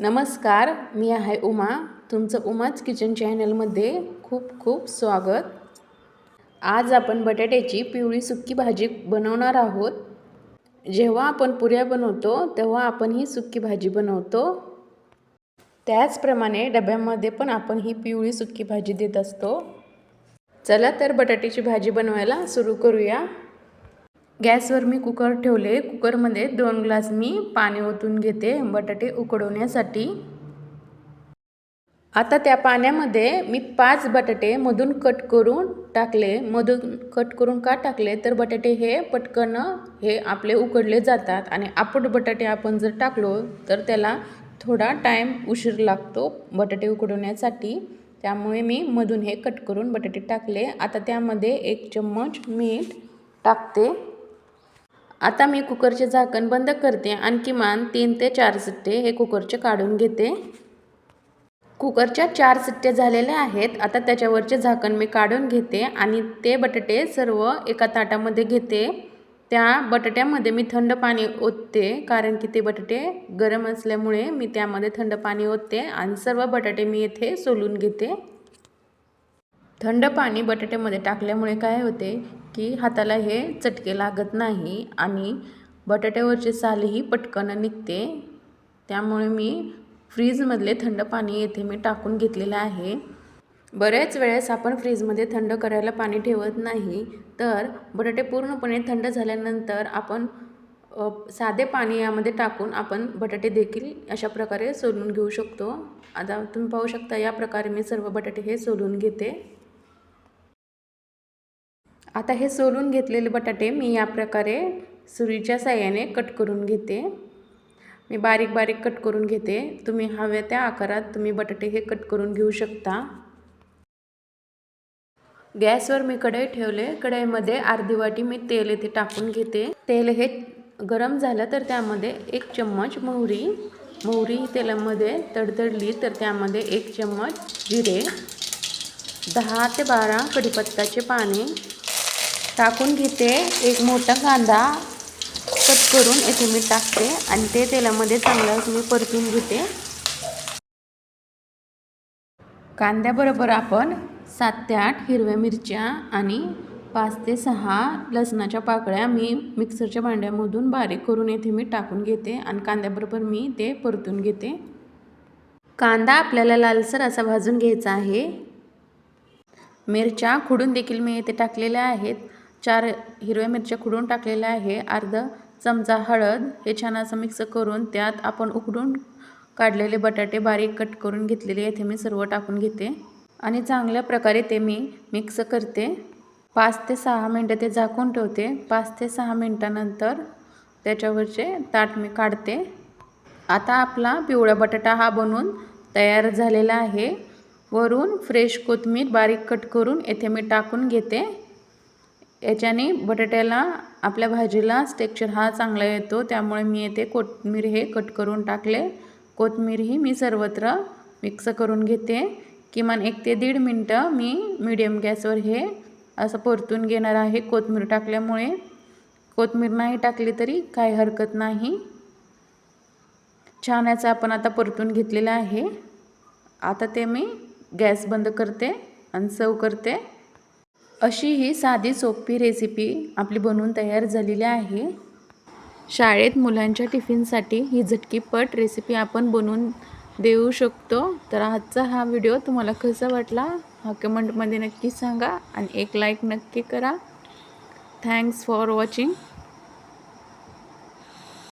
नमस्कार मी आहे उमा. तुमचं उमाच किचन चॅनलमध्ये खूप खूप स्वागत. आज आपण बटाट्याची पिवळी सुक्की भाजी बनवणार आहोत. जेव्हा आपण पुऱ्या बनवतो तेव्हा आपण ही सुक्की भाजी बनवतो. त्याचप्रमाणे डब्यामध्ये पण आपण ही पिवळी सुक्की भाजी देत असतो. चला तर बटाट्याची भाजी बनवायला सुरू करूया. गॅसवर मी कुकर ठेवले. कुकरमध्ये दोन ग्लास मी पाणी ओतून घेते बटाटे उकडवण्यासाठी. आता त्या पाण्यामध्ये मी पाच बटाटे मधून कट करून टाकले. मधून कट करून का टाकले? तर बटाटे हे पटकन हे आपले उकडले जातात आणि आपट बटाटे आपण जर टाकलो तर त्याला थोडा टाईम उशीर लागतो बटाटे उकडवण्यासाठी. त्यामुळे मी मधून हे कट करून बटाटे टाकले. आता त्यामध्ये एक चम्मच मीठ टाकते. आता मी कुकरचे झाकण बंद करते. आणि किमान तीन ते चार सिट्टे हे कुकरचे काढून घेते. कुकरच्या चार सिट्टे झालेल्या आहेत. आता त्याच्यावरचे झाकण मी काढून घेते आणि ते बटाटे सर्व एका ताटामध्ये घेते. त्या बटाट्यामध्ये मी थंड पाणी ओतते कारण की ते बटाटे गरम असल्यामुळे मी त्यामध्ये थंड पाणी ओतते आणि सर्व बटाटे मी येथे सोलून घेते. थंड पाणी बटाट्यामध्ये टाकल्यामुळे काय होते की हाताला हे चटके लागत नाही आणि बटाट्यावरचे सालही पटकन निघते. त्यामुळे मी फ्रीजमधले थंड पाणी येथे मी टाकून घेतलेलं आहे. बऱ्याच वेळेस आपण फ्रीजमध्ये थंड करायला पाणी ठेवत नाही तर बटाटे पूर्णपणे थंड झाल्यानंतर आपण साधे पाणी यामध्ये टाकून आपण बटाटे देखील अशा प्रकारे सोलून घेऊ शकतो. आता तुम्ही पाहू शकता या प्रकारे मी सर्व बटाटे हे सोलून घेते. आता हे सोलून घेतलेले बटाटे मी या प्रकारे सुरीच्या साह्याने कट करून घेते. मी बारीक बारीक कट करून घेते. तुम्ही हव्या त्या आकारात तुम्ही बटाटे हे कट करून घेऊ शकता. गॅसवर मी कढई ठेवले. कढईमध्ये अर्धी वाटी मी तेल येथे टाकून घेते. तेल हे गरम झालं तर त्यामध्ये एक चम्मच मोहरी. मोहरी तेलामध्ये तडतडली तर त्यामध्ये एक चम्मच जिरे. दहा ते बारा कढीपत्ताचे पाने. टाकून घेते. एक मोठा कांदा कट करून येथे मी टाकते आणि ते तेलामध्ये चांगलं मी परतून घेते. कांद्याबरोबर आपण सात ते आठ हिरव्या मिरच्या आणि पाच ते सहा लसणाच्या पाकळ्या मी मिक्सरच्या भांड्यामधून बारीक करून येथे मी टाकून घेते आणि कांद्याबरोबर मी ते परतून घेते. कांदा आपल्याला लालसर असा भाजून घ्यायचा आहे. मिरच्या खुडून देखील मी येथे टाकलेल्या आहेत. चार हिरव्या मिरच्या खुडून टाकलेल्या आहे. अर्ध चमचा हळद हे छान असं मिक्स करून त्यात आपण उकडून काढलेले बटाटे बारीक कट करून घेतलेले येथे मी सर्व टाकून घेते. आणि चांगल्या प्रकारे ते मी मिक्स करते. पाच ते सहा मिनटं ते झाकून ठेवते. पाच ते सहा मिनटानंतर त्याच्यावरचे ताट मी काढते. आता आपला पिवळा बटाटा हा बनवून तयार झालेला आहे. वरून फ्रेश कोथिंबीर बारीक कट करून येथे मी टाकून घेते. याच्याने बटाट्याला आपल्या भाजीला टेक्चर हा चांगला येतो. त्यामुळे मी येथे कोथमीर हे कट करून टाकले. कोथमीरही मी सर्वत्र मिक्स करून घेते. किमान एक ते दीड मिनटं मी मीडियम गॅसवर हे असं परतून घेणार आहे कोथमीर टाकल्यामुळे. कोथमीर नाही टाकली तरी काही हरकत नाही. छान याचं आपण आता परतून घेतलेलं आहे. आता ते मी गॅस बंद करते आणि सव करते. अशी ही साधी सोपी रेसिपी आपली बनवून तयार झालेली आहे. शाळेत मुलांच्या टिफिनसाठी ही झटकीपट रेसिपी आपण बनवून देऊ शकतो. तर आजचा हा व्हिडिओ तुम्हाला कसा वाटला? हा कमेंटमध्ये नक्की सांगा आणि एक लाईक नक्की करा. Thanks for watching